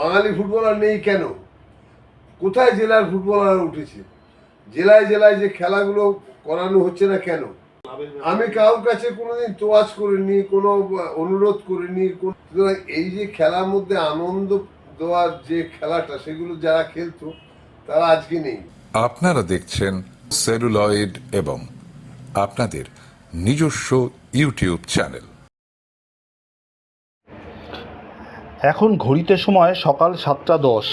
বাঙালি footballer নেই কেন? কোথায় জেলার ফুটবলার উঠেছে? জেলায় জেলায় যে খেলাগুলো করানো হচ্ছে না কেন? আমি কারোর কাছে কোনোদিন তোয়াজ করিনি, কোনো অনুরোধ করিনি এই যে খেলার মধ্যে আনন্দ দেওয়ার যে খেলাটা, সেগুলো যারা খেলতো, তারা আজকে নেই। আপনারা দেখছেন সেলুলয়েড এবং আপনাদের নিজস্ব ইউটিউব চ্যানেল। এখন ঘড়িতে সময় সকাল সাতটা দশ।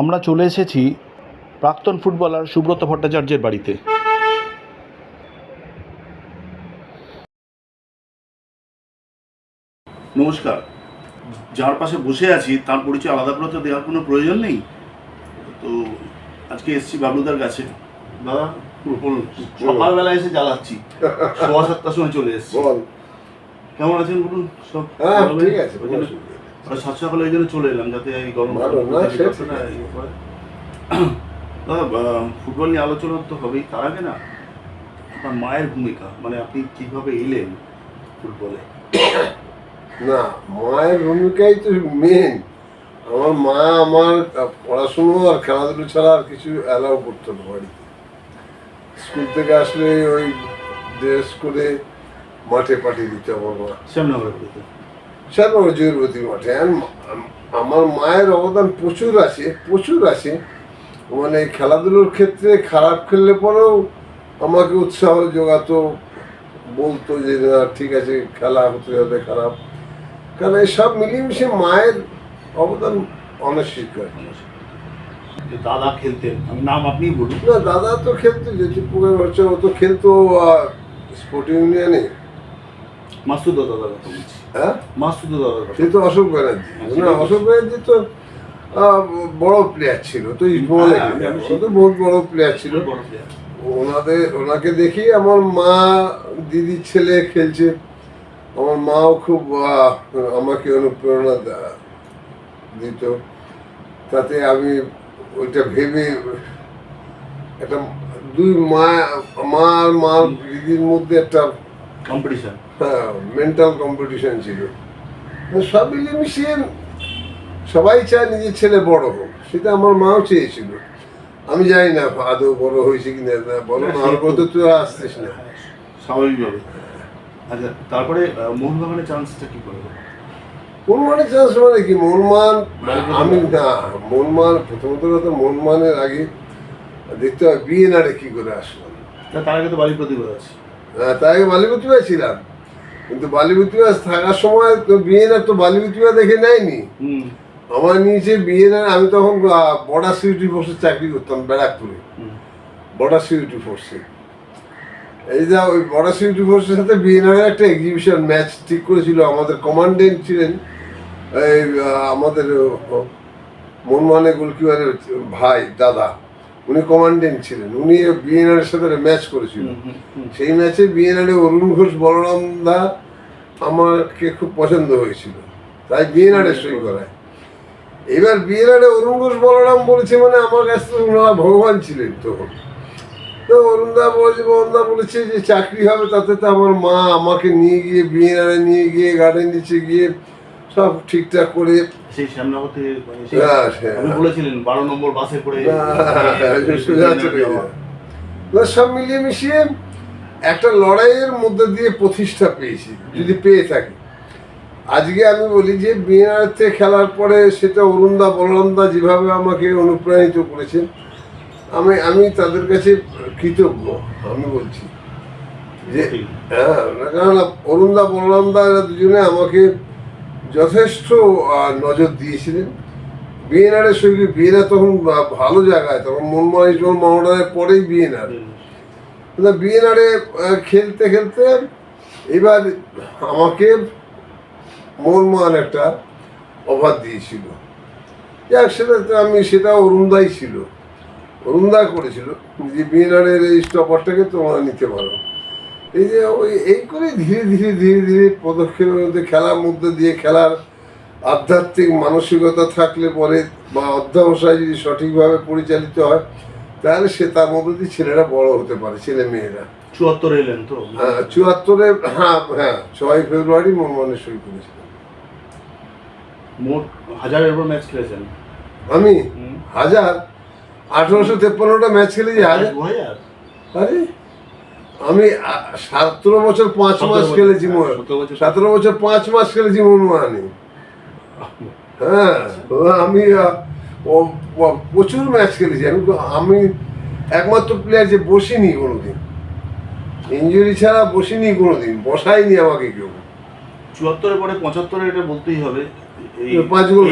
আমরা চলে এসেছি প্রাক্তন ফুটবলার সুব্রত ভট্টাচার্যের বাড়িতে। নমস্কার। যার পাশে বসে আছি, তার পরিচয় আলাদা করে তো দেওয়ার কোনো প্রয়োজন নেই? তো আজকে এসেছি বাবলুদার কাছে। দাদা বলুন সকালবেলা এসে জ্বালাচ্ছি। সোয়া সাতটার সময় চলে এসেছি। বল। কেমন আছেন বলুন? সব হ্যাঁ ঠিক? আছে সাত সকালে ওই জন্য চলে এলাম যাতে এই গরম। দাদা ফুটবল নিয়ে আলোচনা তো হবেই। তার আগে না আপনার মায়ের ভূমিকা মানে আপনি কীভাবে এলেন ফুটবলে? না মায়ের ভূমিকাই তো মেন আমার মা আমার পড়াশুনো আর খেলাধুলো ছাড়া আর কিছু অ্যালাউ করতো না বাড়িতে। স্কুল থেকে আসলে ওই ড্রেস করে মাঠে পাঠিয়ে দিতে আমার। মা শ্যামনগরের বাড়িতে? স্যার মাঠে। আমার মায়ের অবদান প্রচুর আছে প্রচুর আছে। মানে খেলাধুলোর ক্ষেত্রে খারাপ খেললে পরেও আমাকে উৎসাহ যোগাতো বলতো যে না ঠিক আছে খেলা হতে যাবে খারাপ। কারণ এসব মিলিয়ে মায়ের অবদান অনস্বীকার্য। যে দাদা খেলতেন নাম আপনিই বলুন। না দাদা তো খেলতো যে টিপুকের বাচ্চা ও তো খেলতো স্পোর্টিং ইউনিয়নে মাসুদ বলছি। হ্যাঁ? মাসুদ কথা। সে তো অশোক ব্যানার্জি। না অশোক ব্যানার্জি তো বড় প্লেয়ার ছিল তো ইস্টবেঙ্গলে হ্যাঁ, ও তো বহুত বড় প্লেয়ার ছিল। ওনাদের ওনাকে দেখি আমার মা দিদির ছেলে খেলছে। আমার মাও খুব আমাকে অনুপ্রেরণা দিত। তাতে আমি ওইটা ভেবে একটা দুই মা মা আর মা দিদির মধ্যে একটা কম্পিটিশন মেন্টাল কম্পিটিশন ছিল। সব মিলিয়ে মিশিয়ে সবাই চায় নিজের ছেলে বড় হোক সেটা আমার মাও চেয়েছিল। আমি জানি না আদৌ বড় হয়েছে কি না বড় না হওয়ার পর তো তুই আর আসতিস না। স্বাভাবিকভাবে। আচ্ছা তারপরে মোহনবাগানের চান্সটা কি করে? হলো? মনমানের চান্স মানে কি? মনমান আমি না মনমান প্রথমত কথা মনমানের আগে দেখতে হয় বিএনআরে কি করে আসলাম তার আগে তো বাড়ির প্রতিভা আছে। হ্যাঁ, তার আগে বালিপুতিবা ছিলাম। কিন্তু বালিপুতিবা থাকার সময় তো বিএনআর তো বালিপুতিবা দেখে নেয়নি। আমার নিচে বিএনআর আমি তখন বর্ডার সিকিউরিটি ফোর্সে চাকরি করতাম ব্যারাকপুরে। বর্ডার সিকিউরিটি ফোর্সে এই যা ওই বর্ডার সিকিউরিটি ফোর্সের সাথে বিএনআর একটা এক্সিবিশন ম্যাচ ঠিক করেছিল আমাদের কমান্ডেন্ট ছিলেন এই আমাদের মনমানে গোলকিপারের ভাই দাদা উনি কমান্ডেন্ট ছিলেন। উনি বিএনআর সাথে ম্যাচ করেছিল। সেই ম্যাচে বিএনআরে অরুণ ঘোষ বলরাম দা আমাকে খুব পছন্দ হয়েছিল। তাই বিএনআরে সই করায়। এবার বিএনআরে অরুণ ঘোষ বলরাম বলেছে মানে আমার কাছে তো ওনারা ভগবান ছিলেন তখন। তো অরুণ দা বলেছে মোহন দা বলেছে যে চাকরি হবে তাতে তো আমার মা আমাকে নিয়ে গিয়ে বিএনআরে নিয়ে গিয়ে গার্ডেন নিচে গিয়ে সব ঠিকঠাক করে। সেই শ্যামনগর থেকে মানে হ্যাঁ, আপনি বলেছিলেন বারো নম্বর বাসে করে। না, সব মিলিয়ে মিশিয়ে একটা লড়াইয়ের মধ্যে দিয়ে প্রতিষ্ঠা পেয়েছি যদি পেয়ে থাকি। আজকে আমি বলি যে বিএনআরতে খেলার পরে সেটা অরুণদা বলরামদা যেভাবে আমাকে অনুপ্রাণিত করেছেন আমি আমি তাদের কাছে কৃতজ্ঞ আমি বলছি। যে হ্যাঁ কারণ অরুণদা বলরামদা এরা দুজনে আমাকে যথেষ্ট নজর দিয়েছিলেন। বিএনআরের সঙ্গে বিএনআর তখন ভালো জায়গায়, তখন মনমোহন যখন মহড়ার পরেই বিএনআর বিএনআরে খেলতে খেলতে এবার আমাকে মোহনমোহন একটা অফার দিয়েছিল। যাক, সেটা আমি সেটা অরুণদাই ছিল। অরুণদা করেছিল। যে বিএনআরের এই স্টপারটাকে তোমরা নিতে পারো। এই যে ওই এই করে ধীরে ধীরে ধীরে ধীরে পদক্ষেপের মধ্যে খেলার মধ্যে দিয়ে খেলার আধ্যাত্মিক মানসিকতা থাকলে পরে বা অধ্যাবসায় যদি সঠিকভাবে পরিচালিত হয় তাহলে সে তার মধ্যে দিয়ে ছেলেরা বড় হতে পারে ছেলে মেয়েরা। চুয়াত্তর এলেন তো? হ্যাঁ, চুয়াত্তরে হ্যাঁ হ্যাঁ ছয় ফেব্রুয়ারি মোহনবাগানে সই করেছিলাম মোট হাজারের উপর ম্যাচ খেলেছেন। আমি? হাজার? আঠারোশো তেপ্পান্নটা ম্যাচ খেলেছি হাজার? হাজার আরে আমি সতেরো বছর পাঁচ মাস খেলেছি হ্যাঁ, সতেরো বছর। সতেরো বছর পাঁচ মাস খেলেছি মোহনবাগানে হ্যাঁ আমি আহ, ও- ও- প্রচুর ম্যাচ খেলেছি। আমি আমি একমাত্র প্লেয়ার যে বসিনি কোনোদিন। ইঞ্জুরি ছাড়া বসিনি কোনোদিন বসাইনি আমাকে কেউ। চুয়াত্তরের পরে পঁচাত্তরে এটা বলতেই হবে এই পাঁচ গোল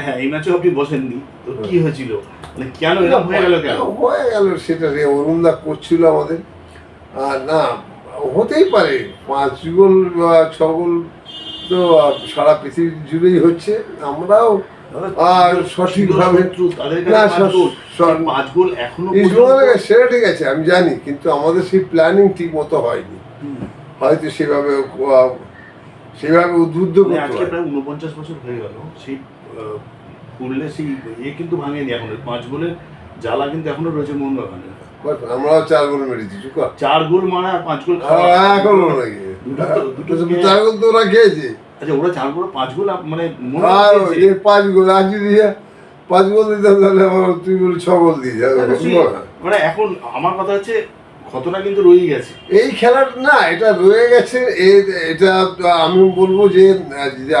হ্যাঁ এই ম্যাচেও আপনি বসেননি। তো কি হয়েছিল? মানে কেন এরকম হয়ে গেল কেন? হয়ে গেল সেটা রে অরুণদা করছিল আমাদের। না হতেই পারে। পাঁচ গোল বা ছ গোল তো সারা পৃথিবী জুড়েই হচ্ছে। আমরাও আর সঠিকভাবে সেটা ঠিক আছে আমি জানি কিন্তু আমাদের সেই প্ল্যানিং ঠিক মতো হয়নি। হয়তো সেভাবে সেভাবে উদ্বুদ্ধ মানে করতে আজকে প্রায় উনপঞ্চাশ বছর হয়ে গেল সেই করলে সেই ইয়ে কিন্তু ভাঙেনি এখন। পাঁচ গোলের জ্বালা কিন্তু এখনও রয়েছে মোহনবাগানে বাট আমরাও চার গোল মেরেছি চার গোল মারা আর পাঁচ গোল খাওয়া এখন নাকি দুটো চার গোল তো ওরা খেয়েছে। আচ্ছা ওরা চার গোল পাঁচ গোল মানে মনে আর ওই পাঁচ গোল আর যদি পাঁচ গোল দিতাম তাহলে আমার তুই বলি ছ গোল দিয়ে যাবে মানে এখন আমার কথা হচ্ছে ক্ষতটা কিন্তু রয়েই গেছে। এই খেলাটা না এটা রয়ে গেছে এটা আমি বলব যে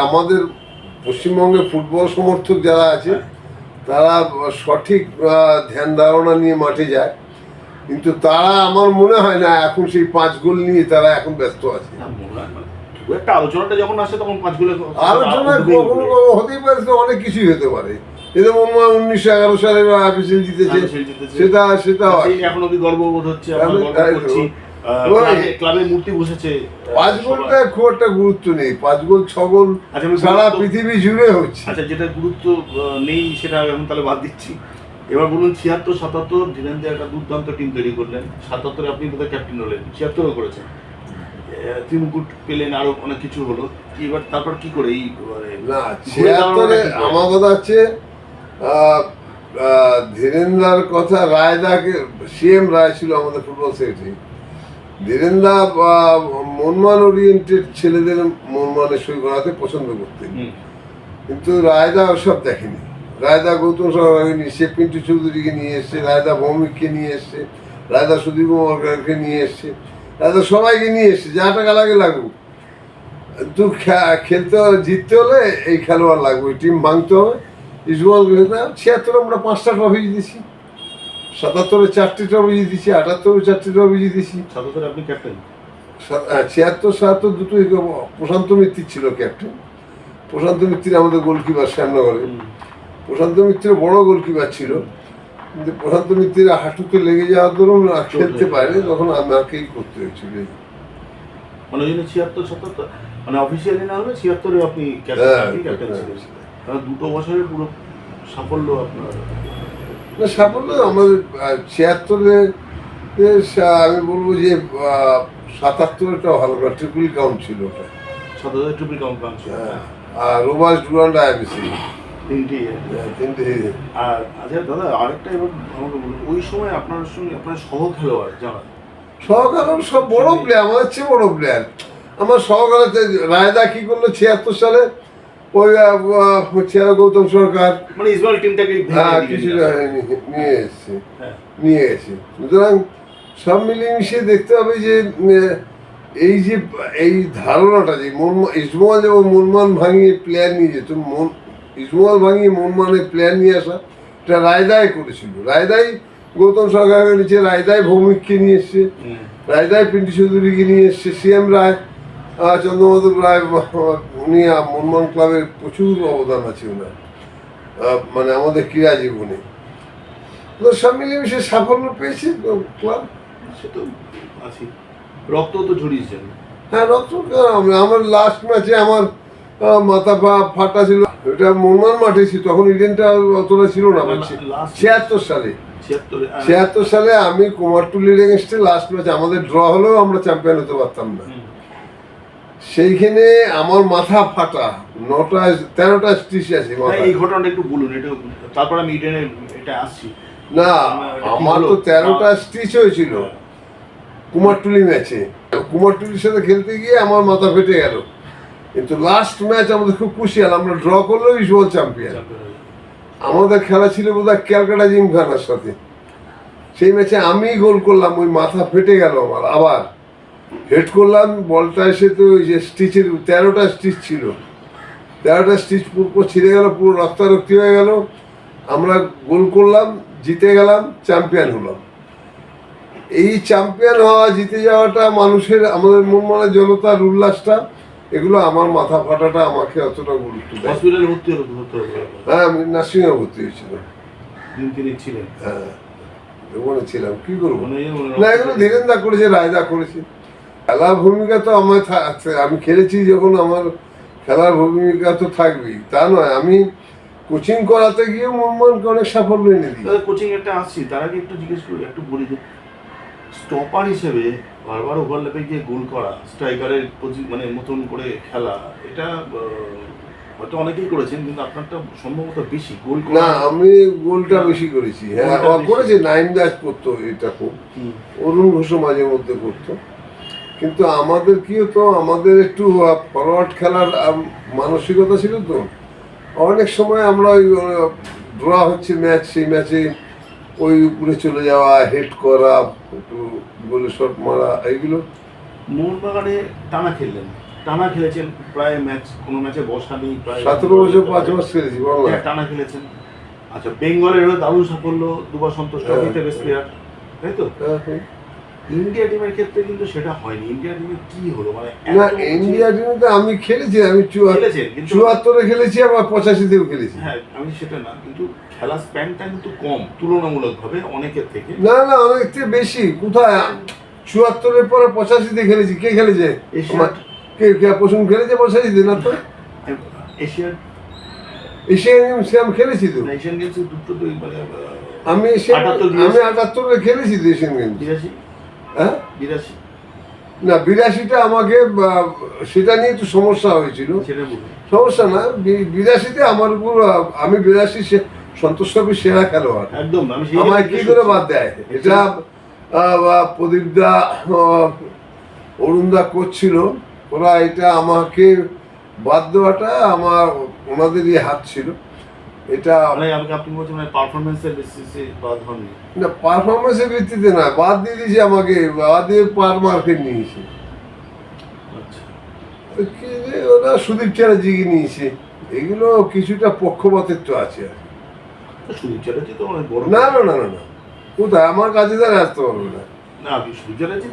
আমাদের পশ্চিমবঙ্গের ফুটবল সমর্থক যারা আছে তারা সঠিক ধ্যান ধারণা নিয়ে মাঠে যায়। কিন্তু তারা আমার মনে হয় না এখন সেই পাঁচ গোল নিয়ে তারা এখন ব্যস্ত আছে। না, খুব একটা আলোচনাটা যখন আসে তখন পাঁচ গোলে আলোচনা কখনো কখনো হতেই পারে অনেক কিছুই হতে পারে। এটা মনে হয় উনিশশো এগারো সালে আইপিএল জিতেছে সেটা সেটা এখন অব্দি গর্ববোধ হচ্ছে আমরা আমি- গর্ব তাই তো। করছি। আহ, ওই- ক্লাবে- ক্লাবে মূর্তি বসেছে পাঁচ সবার- গোলটা খুব একটা গুরুত্ব নেই। পাঁচ গোল ছ গোল আচ্ছা, সারা পৃথিবী জুড়ে হচ্ছে। আচ্ছা যেটা গুরুত্ব নেই সেটা এখন তাহলে বাদ দিচ্ছি। এবার বলুন ছিয়াত্তর সাতাত্তর ধীরেন্দ্র একটা দুর্দান্ত টিম তৈরি করলেন। সাতাত্তরে আপনি বোধহয় ক্যাপ্টেন হলেন। ছিয়াত্তরও করেছেন। আহ, ত্রিমুকুট পেলেন আরও অনেক কিছু হলো। এবার তারপর কি করে এই মানে, না ছিয়াত্তরে আমার কথা হচ্ছে ধীরেন্দ্রার কথা রায়দাকে সিএম রায় ছিল আমাদের ফুটবল সেক্রেটারি ধীরেন্দা মনমান ওরিয়েন্টেড ছেলেদের মনমানে সই করাতে পছন্দ করতেন। কিন্তু রায়দা ওসব দেখেনি। রায়দা গৌতম সরকারকে নিয়ে এসছে পিন্টু চৌধুরীকে নিয়ে এসছে রায়দা ভৌমিককে নিয়ে এসছে রায়দা সুদীপ কুমারকে নিয়ে এসছে রায়দা সবাইকে নিয়ে এসছে যা টাকা লাগে লাগুক। খে- খেলতে জিততে হলে এই খেলোয়াড় লাগবে টিম ভাঙতে হবে। ইসবল ছিয়াত্তরে আমরা পাঁচটা ট্রফি জিতেছি সাতাত্তরে চারটি ট্রফি জিতেছি আটাত্তরে চারটি ট্রফি জিতেছি। সাতাত্তরে আপনি ক্যাপ্টেন ছিয়াত্তর সাতাত্তর দুটোই প্রশান্ত মিত্র ছিল ক্যাপ্টেন প্রশান্ত মিত্র আমাদের গোলকিপার শ্যামনগরে। প্রশান্ত মিত্র বড় গোলকিপার ছিল। কিন্তু প্রশান্ত মিত্রের হাঁটুতে লেগে যাওয়ার দরুন আর খেলতে পারেনি তখন আমাকেই করতে হয়েছিল। মানে ওই জন্য ছিয়াত্তর সাতাত্তর মানে অফিসিয়ালি না হলে ছিয়াত্তরে আপনি ক্যাপ্টেন ছিলেন কারণ দুটো বছরের পুরো সাফল্য আপনার। না সাফল্য আমাদের ছিয়াত্তরে আমি বলব যে আহ, সাতাত্তরটা ভালো না ট্রিপল কাউন্ট ছিল ওটা। সাত হাজার ট্রিপল কাউন্ট কাউন্ট ছিল। হ্যাঁ, আর রোবাস ডুরান্ড আইবিসি তিনটি তিনটে। আর আচ্ছা দাদা আরেকটা এবার আমাকে বলুন ওই সময় আপনার সঙ্গে আপনার সহ খেলোয়াড় যারা? সহকারণ সব বড় প্লেয়ার আমাদের চেয়ে বড় প্লেয়ার আমার সহকারে রায়দা কি করল ছিয়াত্তর সালে? ওই গৌতম সরকার। মানে ইসমাইল টিমটাকে হ্যাঁ কিছু নিয়ে এসছে। হ্যাঁ। নিয়ে গেছে সুতরাং সব মিলিয়ে দেখতে হবে যে এই যে এই ধারণাটা যে মন ইসমল যেমন মনমান ভাঙিয়ে প্লেয়ার নিয়ে যেত মন ইসমল ভাঙিয়ে মনমানে প্লেয়ার নিয়ে আসা। এটা রায়দাই করেছিল। রায়দাই গৌতম সরকারের নিচে রায়দাই ভৌমিককে নিয়ে এসছে। হুম। রায়দাই পিন্টু চৌধুরীকে নিয়ে এসছে। সিএম রায় চন্দ্রমাধব রায় উনি মনমান ক্লাবের প্রচুর অবদান আছে ওনার। মানে আমাদের ক্রীড়া জীবনে। তো সব মিলেমিশে সাফল্য পেয়েছে ক্লাব। সে তো আছে। রক্ত তো ঝরিয়েছেন। হ্যাঁ রক্ত আমার লাস্ট ম্যাচে আমার মাথা পা ফাটা ছিল। ওটা মনমান মাঠে ছিল তখন ইডেনটা অতটা ছিল না না, ছিয়াত্তর সালে। ছিয়াত্তর সালে আমি কুমারটুলির এগেনস্টে লাস্ট ম্যাচ আমাদের ড্র হলেও আমরা চ্যাম্পিয়ন হতে পারতাম না। সেইখানে আমার মাথা ফাটা নটা তেরোটা স্টিচ আছে এই ঘটনাটা একটু বলুন এটা তারপর আমি ইডেনে এটা আসছি। না আমার তো তেরোটা স্টিচ হয়েছিল কুমারটুলি ম্যাচে কুমারটুলির সাথে খেলতে গিয়ে আমার মাথা ফেটে গেল। কিন্তু লাস্ট ম্যাচ আমাদের খুব খুশি হল আমরা ড্র করলেও ইসবল চ্যাম্পিয়ন আমাদের খেলা ছিল বোধহয় ক্যালকাটা জিমখানার সাথে। সেই ম্যাচে আমি গোল করলাম, ওই মাথা ফেটে গেল আমার। আবার হেড করলাম, বলটা এসে তো ওই যে স্টিচের তেরোটা স্টিচ ছিল। তেরোটা স্টিচ পুরো ছিঁড়ে গেল, পুরো রক্তারক্তি হয়ে গেল। আমরা গোল করলাম, জিতে গেলাম চ্যাম্পিয়ন হলাম। এই চ্যাম্পিয়ন হওয়া, জিতে যাওয়াটা মানুষের, আমাদের মন মানে জনতার উল্লাসটা এগুলো আমার মাথা ফাটাটা আমাকে অতটা গুরুত্ব হসপিটালে ভর্তি হলো হ্যাঁ আমি নার্সিংয়ে ভর্তি হয়েছিলাম। তিনি ছিলেন? হ্যাঁ ওখানে ছিলাম। কি করব? না এগুলো ধীরেন্দা করেছে রায়দা করেছে। খেলার ভূমিকা তো আমার আমি খেলেছি যখন আমার খেলার ভূমিকা তো থাকবেই। তা নয় আমি কোচিং করাতে গিয়ে মোহাম্মদকে অনেক সাফল্য এনে দিই কোচিং একটা আসছি। তার আগে একটু জিজ্ঞেস করি একটু বলি স্টপার হিসেবে বারবার ওভারল্যাপে গিয়ে গোল করা স্ট্রাইকারের মানে মতন করে খেলা এটা হয়তো অনেকেই করেছেন কিন্তু আপনারটা সম্ভবত বেশি গোল না আমি গোলটা বেশি করেছি। হ্যাঁ। করেছে নাইন দাস করতো এটা খুব। অরুণ ঘোষ মাঝে মধ্যে করতো। কিন্তু আমাদের কি হতো আমাদের একটু ফরওয়ার্ড খেলার মানসিকতা ছিল তো। অনেক সময় আমরা ওই ড্রা হচ্ছে ম্যাচ সেই ম্যাচে ওই উপরে চলে যাওয়া হেড করা একটু গোলে শট মারা এইগুলো? মোহনবাগানে টানা খেললেন। টানা খেলেছেন প্রায় ম্যাচ কোনো ম্যাচে বসা নেই প্রায় সতেরো বছর পাঁচ মাস খেলেছি বাংলা হ্যাঁ, টানা খেলেছেন। আচ্ছা বেঙ্গলের দারুণ সাফল্য দুবার সন্তুষ্ট হ্যাঁ। বেশ প্লেয়ার তাই তো? হ্যাঁ, হ্যাঁ। ইন্ডিয়া টিমের ক্ষেত্রে কিন্তু সেটা হয়নি। ইন্ডিয়া টিমে কি হলো? মানে না ইন্ডিয়া টিমে তো আমি খেলেছি আমি চুয়াত্তরে খেলেছি আবার পঁচাশিতেও খেলেছি। হ্যাঁ আমি সেটা না কিন্তু খেলা স্প্যানটা কিন্তু কম তুলনামূলকভাবে অনেকের থেকে। না না অনেক চেয়ে বেশি। কোথায়? চুয়াত্তরের পরে পঁচাশিতে খেলেছি। কে খেলেছে? কে কে প্রসঙ্গ খেলেছে পঁচাশিতে না তো? এশিয়ার এশিয়ান গেমসে আমি খেলেছি তো? এশিয়ান গেমসে দুটো আমি আমি। আটাত্তরে খেলেছি তো এশিয়ান গেমস। হ্যাঁ? বিরাশি। না বিরাশিটা আমাকে সেটা নিয়ে একটু সমস্যা হয়েছিল। সমস্যা না বিরাশিতে আমার উপর আমি বিরাশি সন্তোষ ট্রফির সেরা খেলোয়াড়। একদম আমি আমায় কি করে বাদ দেয়? এটা প্রদীপদা অরুণদা করছিল ওরা এটা আমাকে বাদ দেওয়াটা আমার ওনাদেরই হাত ছিল। এটা আপনি বলছেন মানে পারফরমেন্সের বেসিসে বাদ হননি। না পারফরমেন্সের ভিত্তিতে না বাদ দিয়ে দিয়েছে আমাকে বাদ দিয়ে পার মার্কেট নিয়েছে। আচ্ছা। কি রে, ওরা সুদীপ চ্যাটার্জিকে নিয়েছে এগুলো কিছুটা পক্ষপাতের তো আছে আর সুদীপ চ্যাটার্জি তো অনেক বড় না না না না না। কোথায়? আমার কাছে তারা আসতে পারবে না।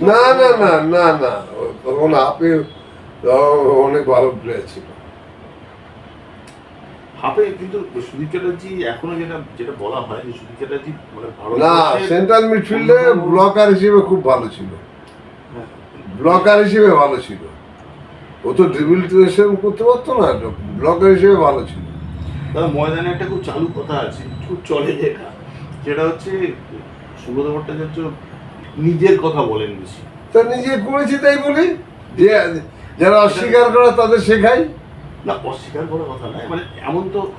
না না না না না তখন আপে অনেক ভালো প্লেয়ার ছিল। হাফে কিন্তু সুদীপ চ্যাটার্জি এখনও যেটা যেটা বলা হয় যে সুদীপ চ্যাটার্জি মানে ভারত না সেন্ট্রাল মিডফিল্ডে ব্লকার হিসেবে খুব ভালো ছিল। ব্লকার হিসেবে ভালো ছিল। ও তো ড্রিবিলিটেশন করতে পারতো না ব্লকার হিসেবে ভালো ছিল। দাদা ময়দানে একটা খুব চালু কথা আছে খুব চলে যেটা। যেটা হচ্ছে সুব্রত ভট্টাচার্য নিজের কথা বলেন বেশি। তা নিজে করেছি তাই বলি? যে যারা অস্বীকার করে তাদের শেখাই। না অস্বীকার করার কথা নয়। মানে এমন তো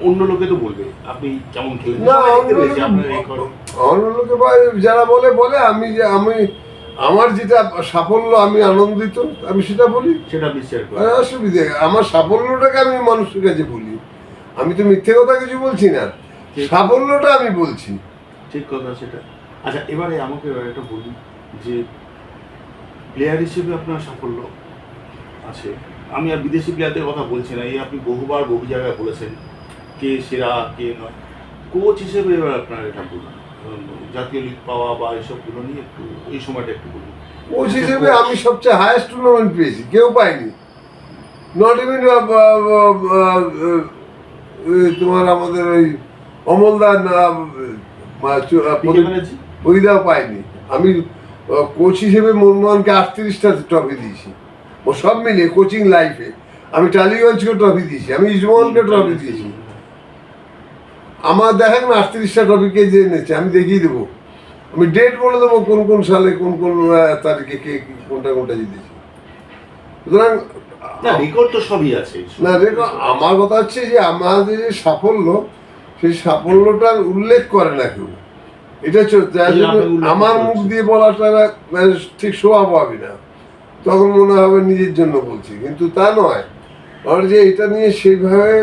অন্য লোকে তো বলবে আপনি কেমন খেলেন? না অন্য। লোকে- যারা বলে বলে আমি যে আমি আমার যেটা সাফল্য আমি আনন্দিত আমি সেটা বলি। সেটা আপনি শেয়ার করেন। অসুবিধে আমার সাফল্যটাকে আমি মানুষের কাছে বলি। আমি তো মিথ্যে কথা কিছু বলছি না। সাফল্যটা আমি বলছি। ঠিক কথা সেটা। আচ্ছা এবারে আমাকে একটা বলুন যে প্লেয়ার হিসেবে আপনার সাফল্য আছে। আমি আর বিদেশি প্লেয়ারদের কথা বলছি না। এই আপনি বহুবার বহু জায়গায় বলেছেন কে সেরা কে নয়। কোচ হিসেবে এবার আপনার এটা বলুন। জাতীয় লিগ পাওয়া বা এসবগুলো নিয়ে একটু এই সময়টা একটু বলুন। কোচ হিসেবে আমি সবচেয়ে হায়েস্ট টুর্নামেন্ট পেয়েছি কেউ পায়নি নট ইভিন তোমার আমাদের ওই অমলদা পিকে ওইদাও পাইনি। আমি কোচ হিসেবে মনমোহনকে আটত্রিশটা ট্রফি দিয়েছি। ও সব মিলিয়ে কোচিং লাইফে আমি টালিগঞ্জকে ট্রফি দিয়েছি আমি ইসমোহনকে ট্রফি দিয়েছি। আমার দেখেন না আটত্রিশটা ট্রফি কে যে এনেছে আমি দেখিয়ে দেবো। আমি ডেট বলে দেবো কোন কোন সালে কোন কোন তারিখে কে কোনটা কোনটা জিতেছে। সুতরাং না রেকর্ড তো সবই আছে। না দেখো আমার কথা হচ্ছে যে আমাদের যে সাফল্য সেই সাফল্যটার উল্লেখ করে না কেউ। এটা উল্লেখ আমার মুখ দিয়ে বলাটা ঠিক শোভা পাবি না। তখন মনে হবে নিজের জন্য বলছি কিন্তু তা নয়। আর যে এটা নিয়ে সেইভাবে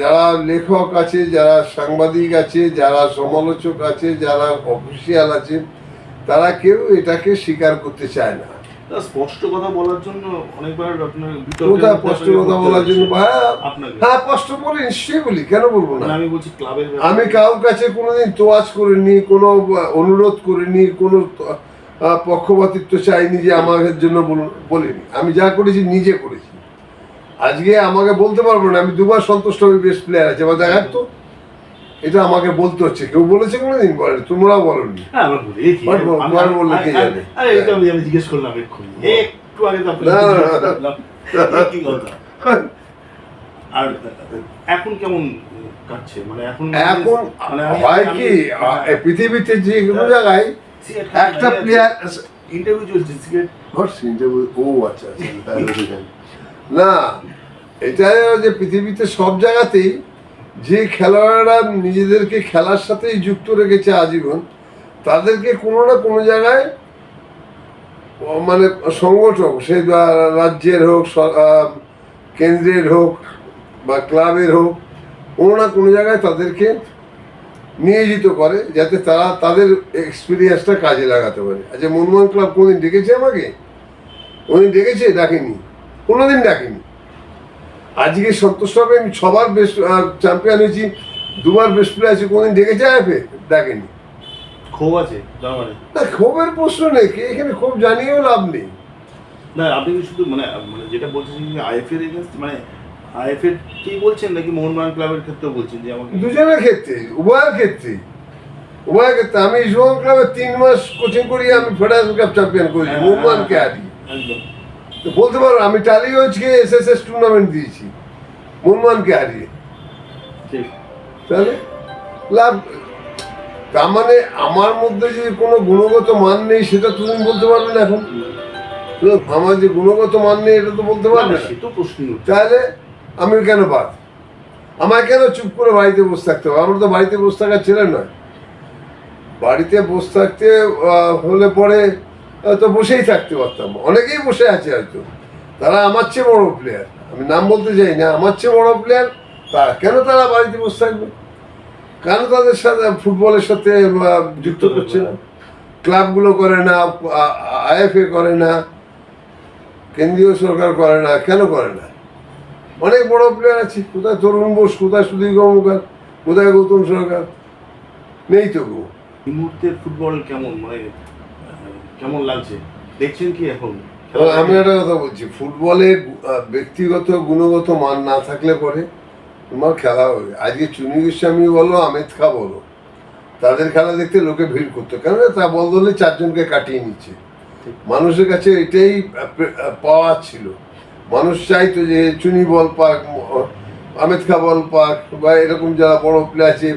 যারা লেখক আছে যারা সাংবাদিক আছে যারা সমালোচক আছে যারা অফিসিয়াল আছে তারা কেউ এটাকে স্বীকার করতে চায় না। স্পষ্ট কথা বলার জন্য অনেকবার আপনার কোথায় স্পষ্ট কথা বলার জন্য। হ্যাঁ হ্যাঁ স্পষ্ট বলি নিশ্চয়ই বলি কেন বলব না? মানে আমি বলছি ক্লাবের আমি কারোর কাছে কোনোদিন তোয়াজ করিনি কোনো অনুরোধ করিনি কোনো পক্ষপাতিত্ব চাইনি যে আমাদের জন্য বলুন- বলিনি। আমি যা করেছি নিজে করেছি। আজকে আমাকে বলতে পারব না আমি দুবার সন্তুষ্ট আমি বেস্ট প্লেয়ার আছে। এবার দেখার তো এটা আমাকে বলতে হচ্ছে। কেউ বলেছে কোনোদিন? বলে বলনি। হ্যাঁ আমরা বলি কি? বল, বল, আমি- বল বললে কে জানে? আমি আমি জিজ্ঞেস করলাম একটু আগে তো আপনাকে না, না, জিজ্ঞেস না। করলাম। এ কি কথা? আর এখন কেমন কাটছে? মানে এখন এখন মানে হয় কি পৃথিবীতে যে কোনো জায়গায় সিগারেট একটা প্লেয়ার ইন্টারভিউ চলছে সিগারেট ও আচ্ছা আচ্ছা। না এটা যে পৃথিবীতে সব জায়গাতেই যে খেলোয়াড়রা নিজেদেরকে খেলার সাথেই যুক্ত রেখেছে আজীবন তাদেরকে কোনো না কোনো জায়গায় মানে সংগঠক সে রাজ্যের হোক কেন্দ্রের হোক বা ক্লাবের হোক কোনো না কোনো জায়গায় তাদেরকে নিয়োজিত করে যাতে তারা তাদের এক্সপিরিয়েন্সটা কাজে লাগাতে পারে। আচ্ছা মনমোহন ক্লাব কোনোদিন ডেকেছে আমাকে? কোনোদিন ডেকেছে? ডাকেনি। কোনোদিন ডাকেনি। আজকে সন্তোষ হবে আমি ছবার বেস্ট চ্যাম্পিয়ন হয়েছি দুবার বেস্ট প্লেয়ার আছি কোনোদিন ডেকেছে আইএফএ ডাকেনি। ক্ষোভ আছে না ক্ষোভের প্রশ্ন নেই কে এখানে ক্ষোভ জানিয়েও লাভ নেই। না আপনি শুধু মানে মানে যেটা বলছেন এগেনস্ট মানে আইএফএর কি বলছেন নাকি মোহনবাগান ক্লাবের ক্ষেত্রেও বলছেন যে আমাকে দুজনের ক্ষেত্রে উভয়ের ক্ষেত্রে। উভয়ের ক্ষেত্রে আমি ইসলাম ক্লাবে তিন মাস কোচিং করিয়ে আমি ফেডারেশন কাপ চ্যাম্পিয়ন করেছি মোহনবাগানকে একদম। তো বলতে পারো আমি টালিগঞ্জকে এস এস এস টুর্নামেন্ট দিয়েছি মোহনবাগানকে হারিয়ে। ঠিক। তাহলে লাভ তার মানে আমার মধ্যে যে কোনো গুণগত মান নেই সেটা তুমি বলতে পারবে না এখন। আমার যে গুণগত মান নেই এটা তো বলতে পারবে না, তাহলে আমি কেন বাদ? আমায় কেন চুপ করে বাড়িতে বসে থাকতে হবে? আমরা তো বাড়িতে বসে থাকার ছেলে নয়। বাড়িতে বসে থাকতে হলে পরে তো বসেই থাকতে পারতাম। অনেকেই বসে আছে হয়তো। তারা আমার চেয়ে বড় প্লেয়ার আমি নাম বলতে চাই না। আমার চেয়ে বড় প্লেয়ার তা কেন তারা বাড়িতে বসে থাকবে? কেন তাদের সাথে ফুটবলের সাথে যুক্ত করছে না? ক্লাবগুলো করে না আইএফএ করে না, কেন্দ্রীয় সরকার করে না, কেন করে না? অনেক বড় প্লেয়ার আছে। কোথায় তরুণ বোস কোথায় সুদীপ কর্মকার কোথায় গৌতম সরকার? নেই তো গো এই মুহূর্তের ফুটবল কেমন? মানে কেমন লাগছে? দেখছেন কি এখন? আমি একটা কথা বলছি ফুটবলে ব্যক্তিগত গুণগত মান না থাকলে পরে তোমার খেলা হবে। আজকে চুনি গোস্বামী বলো আমেদ খা বলো। তাদের খেলা দেখতে লোকে ভিড় করতো। কেননা তা বল দলে চারজনকে কাটিয়ে নিচ্ছে। মানুষের কাছে এটাই পাওয়া ছিল। মানুষ চাইতো যে চুনি বল পাক আমেদ খা বল পাক বা এরকম যারা বড় প্লেয়ার আছে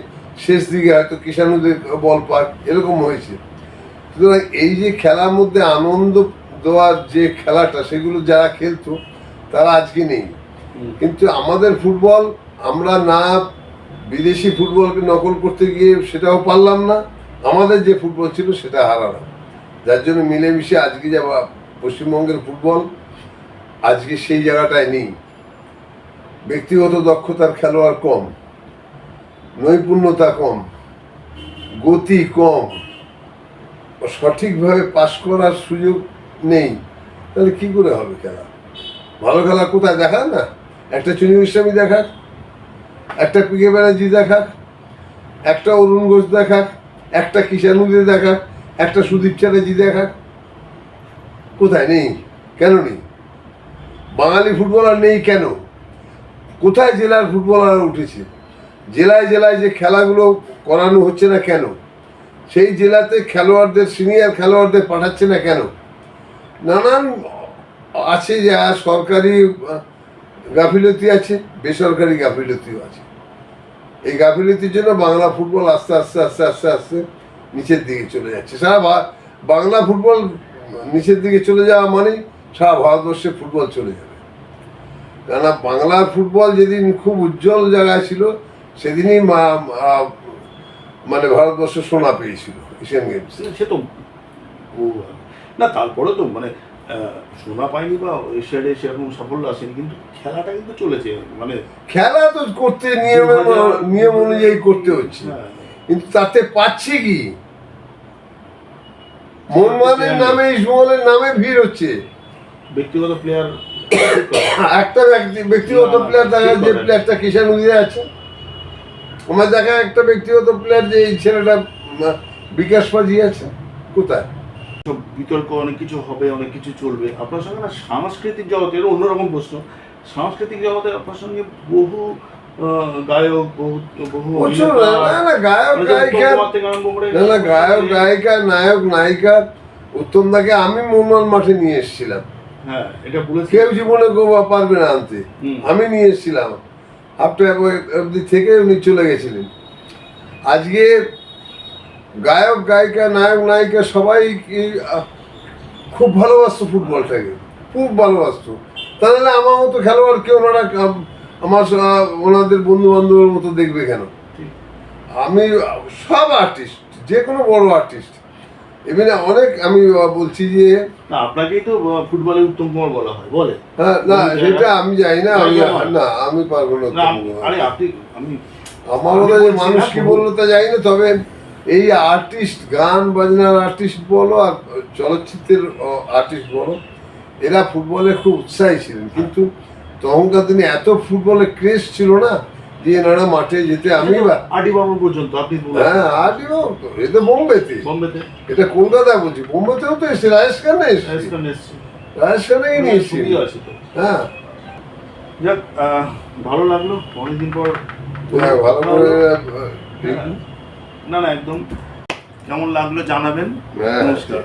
শেষ দিকে হয়তো কিষাণুদের বল পাক এরকম হয়েছে। সুতরাং এই যে খেলার মধ্যে আনন্দ দেওয়ার যে খেলাটা সেগুলো যারা খেলতো তারা আজকে নেই। কিন্তু আমাদের ফুটবল আমরা না বিদেশি ফুটবলকে নকল করতে গিয়ে সেটাও পারলাম না আমাদের যে ফুটবল ছিল সেটা হারালাম। যার জন্য মিলেমিশে আজকে যা পশ্চিমবঙ্গের ফুটবল আজকে সেই জায়গাটায় নেই। ব্যক্তিগত দক্ষতার খেলোয়াড় কম, নৈপুণ্যতা কম, গতি কম। সঠিকভাবে পাশ করার সুযোগ নেই, তাহলে কি করে হবে খেলা? ভালো খেলা কোথায় দেখাক না? একটা চুনি গোস্বামী দেখাক, একটা পিকে ব্যানার্জি দেখাক, একটা অরুণ ঘোষ দেখাক, একটা কিষানুদি দেখাক, একটা সুদীপ চ্যাটার্জি দেখাক। কোথায় নেই? কেন নেই? বাঙালি ফুটবলার নেই কেন? কোথায় জেলার ফুটবলার উঠেছে? জেলায় জেলায় যে খেলাগুলো করানো হচ্ছে না কেন? সেই জেলাতে খেলোয়াড়দের, সিনিয়র খেলোয়াড়দের পাঠাচ্ছে না কেন? নানান আছে যা সরকারি গাফিলতি আছে, বেসরকারি গাফিলতিও আছে। এই গাফিলতির জন্য বাংলা ফুটবল আস্তে আস্তে আস্তে আস্তে আস্তে নিচের দিকে চলে যাচ্ছে। সারা বাংলা ফুটবল নিচের দিকে চলে যাওয়া মানেই সারা ভারতবর্ষে ফুটবল চলে যাবে। কেননা বাংলার ফুটবল যেদিন খুব উজ্জ্বল জায়গায় ছিল সেদিনই মানে ভারতবর্ষ সোনা পেয়েছিল এশিয়ান গেমস। সে তো না তারপরে তো মানে সোনা পায়নি বা এশিয়াডে সেরকম সাফল্য আসেনি কিন্তু খেলাটা কিন্তু চলেছে মানে খেলা তো করতে নিয়মের নিয়ম অনুযায়ী করতে হচ্ছে। হ্যাঁ, কিন্তু তাতে পাচ্ছি কি? মোহনবাগানের নামে ইসমলের নামে ভিড় হচ্ছে। ব্যক্তিগত প্লেয়ার একটা ব্যক্তিগত প্লেয়ার দেখা যে প্লেয়ারটা কিষান উদিয়ে আছে? আমার দেখা একটা ব্যক্তিগত প্লেয়ার যে এই ছেলেটা বিকাশ পাজি আছে। কোথায়? বিতর্ক অনেক কিছু হবে অনেক কিছু চলবে। আপনার সঙ্গে না সাংস্কৃতিক জগতে এর অন্যরকম প্রশ্ন। সাংস্কৃতিক জগতে আপনার সঙ্গে বহু গায়ক বহু গায়ক গায়িকা। নায়ক নায়িকা উত্তম দাকে আমি মোহনবাগান মাঠে নিয়ে এসেছিলাম। কেউ জীবনে পারবে না আনতে। আমি নিয়ে এসেছিলাম। আফটার অব্দি থেকে উনি চলে গেছিলেন। আজকে গায়ক গায়িকা নায়ক নায়িকা সবাই খুব ভালোবাসতো ফুটবলটাকে। খুব ভালোবাসতো। তাহলে আমার মতো খেলোয়াড় কেউ ওনারা আমার ওনাদের বন্ধু বান্ধবের মতো দেখবে কেন? আমি সব আর্টিস্ট যে কোনো বড় আর্টিস্ট এমনি অনেক আমি বলছি যে আপনাকেই তো ফুটবলে উত্তম কুমার বলা হয় বলে। হ্যাঁ না সেটা আমি জানি না আমি না, আমি পারব না আরে আপনি আমি আমার আমি যে মানুষ কি বলল তা জানি না তবে এই আর্টিস্ট গান বাজনার আর্টিস্ট বলো আর চলচ্চিত্রের আর্টিস্ট বলো এরা ফুটবলে খুব উৎসাহী ছিলেন। কিন্তু তখনকার দিনে এত ফুটবলের ক্রেজ ছিল না যে এনারা মাঠে যেতে আমি বা আটি বাবু পর্যন্ত আপনি হ্যাঁ এ তো বোম্বেতে। বোম্বেতে? এটা কলকাতায় বলছি বোম্বেতেও তো এসছে রাজস্থানে এসছে। রাজস্থানে এসেছি। নিয়েছি ছবিও আছে তো। হ্যাঁ। যাক ভালো লাগল অনেকদিন পর হ্যাঁ, ভালো করে আহ, না না একদম। কেমন লাগল জানাবেন। হ্যাঁ। নমস্কার।